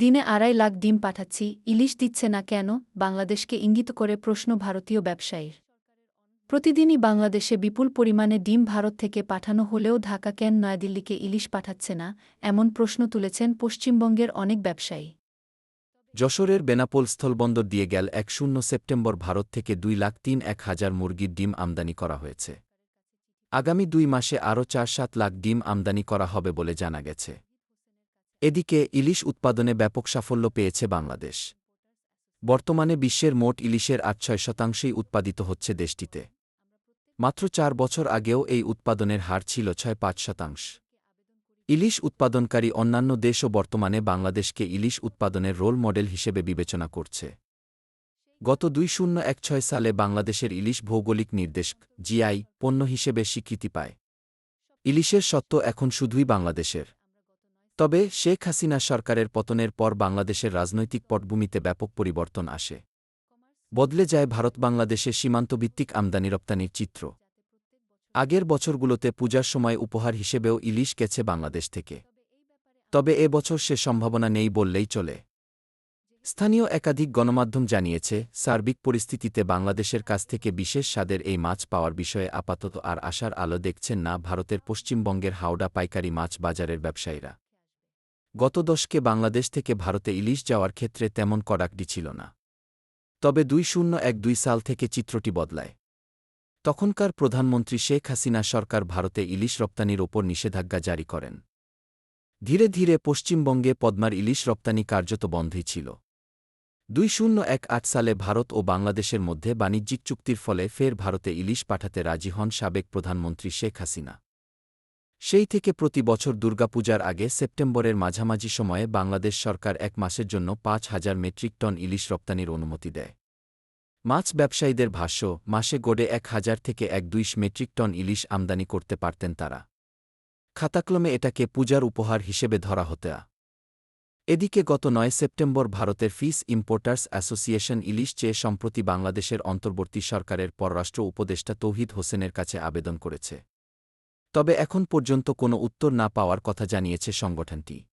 দিনে আড়াই লাখ ডিম পাঠাচ্ছি, ইলিশ দিচ্ছে না কেন? বাংলাদেশকে ইঙ্গিত করে প্রশ্ন ভারতীয় ব্যবসায়ীর। প্রতিদিনই বাংলাদেশে বিপুল পরিমাণে ডিম ভারত থেকে পাঠানো হলেও ঢাকা কেন নয়াদিল্লিকে ইলিশ পাঠাচ্ছে না? এমন প্রশ্ন তুলেছেন পশ্চিমবঙ্গের অনেক ব্যবসায়ী। যশোরের বেনাপোল স্থলবন্দর দিয়ে গেল এক শূন্য সেপ্টেম্বর ভারত থেকে দুই লাখ তিন এক হাজার মুরগির ডিম আমদানি করা হয়েছে। আগামী দুই মাসে আরও চার সাত লাখ ডিম আমদানি করা হবে বলে জানা গেছে। এদিকে ইলিশ উৎপাদনে ব্যাপক সাফল্য পেয়েছে বাংলাদেশ। বর্তমানে বিশ্বের মোট ইলিশের আট ছয় শতাংশই উৎপাদিত হচ্ছে দেশটিতে। মাত্র চার বছর আগেও এই উৎপাদনের হার ছিল ছয় পাঁচ শতাংশ। ইলিশ উৎপাদনকারী অন্যান্য দেশও বর্তমানে বাংলাদেশকে ইলিশ উৎপাদনের রোল মডেল হিসেবে বিবেচনা করছে। গত দুই শূন্য এক ছয় সালে বাংলাদেশের ইলিশ ভৌগোলিক নির্দেশ জিআই পণ্য হিসেবে স্বীকৃতি পায়। ইলিশের সত্ত্ব এখন শুধুই বাংলাদেশের। তবে শেখ হাসিনা সরকারের পতনের পর বাংলাদেশের রাজনৈতিক পটভূমিতে ব্যাপক পরিবর্তন আসে। বদলে যায় ভারত বাংলাদেশের সীমান্তভিত্তিক আমদানি রপ্তানির চিত্র। আগের বছরগুলোতে পূজার সময় উপহার হিসেবেও ইলিশ গেছে বাংলাদেশ থেকে। তবে এ বছর সে সম্ভাবনা নেই বললেই চলে। স্থানীয় একাধিক গণমাধ্যম জানিয়েছে, সার্বিক পরিস্থিতিতে বাংলাদেশের কাছ থেকে বিশেষ স্বাদের এই মাছ পাওয়ার বিষয়ে আপাতত আর আশার আলো দেখছেন না ভারতের পশ্চিমবঙ্গের হাওড়া পাইকারি মাছ বাজারের ব্যবসায়ীরা। গত দশকে বাংলাদেশ থেকে ভারতে ইলিশ যাওয়ার ক্ষেত্রে তেমন কড়াকডি ছিল না। তবে দুই শূন্য এক দুই সাল থেকে চিত্রটি বদলায়। তখনকার প্রধানমন্ত্রী শেখ হাসিনা সরকার ভারতে ইলিশ রপ্তানির ওপর নিষেধাজ্ঞা জারি করেন। ধীরে ধীরে পশ্চিমবঙ্গে পদ্মার ইলিশ রপ্তানি কার্যত বন্ধই ছিল। দুই শূন্য এক আট সালে ভারত ও বাংলাদেশের মধ্যে বাণিজ্যিক চুক্তির ফলে ফের ভারতে ইলিশ পাঠাতে রাজি হন সাবেক প্রধানমন্ত্রী শেখ হাসিনা। সেই থেকে প্রতি বছর দুর্গাপূজার আগে সেপ্টেম্বরের মাঝামাঝি সময়ে বাংলাদেশ সরকার এক মাসের জন্য পাঁচ হাজার মেট্রিক টন ইলিশ রপ্তানির অনুমতি দেয়। মাছ ব্যবসায়ীদের ভাষ্য, মাসে গড়ে এক হাজার থেকে এক দুইশ মেট্রিক টন ইলিশ আমদানি করতে পারতেন তারা। খাতাক্রমে এটাকে পূজার উপহার হিসেবে ধরা হতে এদিকে গত নয় সেপ্টেম্বর ভারতের ফিস ইম্পোর্টার্স অ্যাসোসিয়েশন ইলিশ চেয়ে সম্প্রতি বাংলাদেশের অন্তর্বর্তী সরকারের পররাষ্ট্র উপদেষ্টা তৌহিদ হোসেনের কাছে আবেদন করেছে। তবে এখন পর্যন্ত কোনো উত্তর না পাওয়ার কথা জানিয়েছে সংগঠনটি।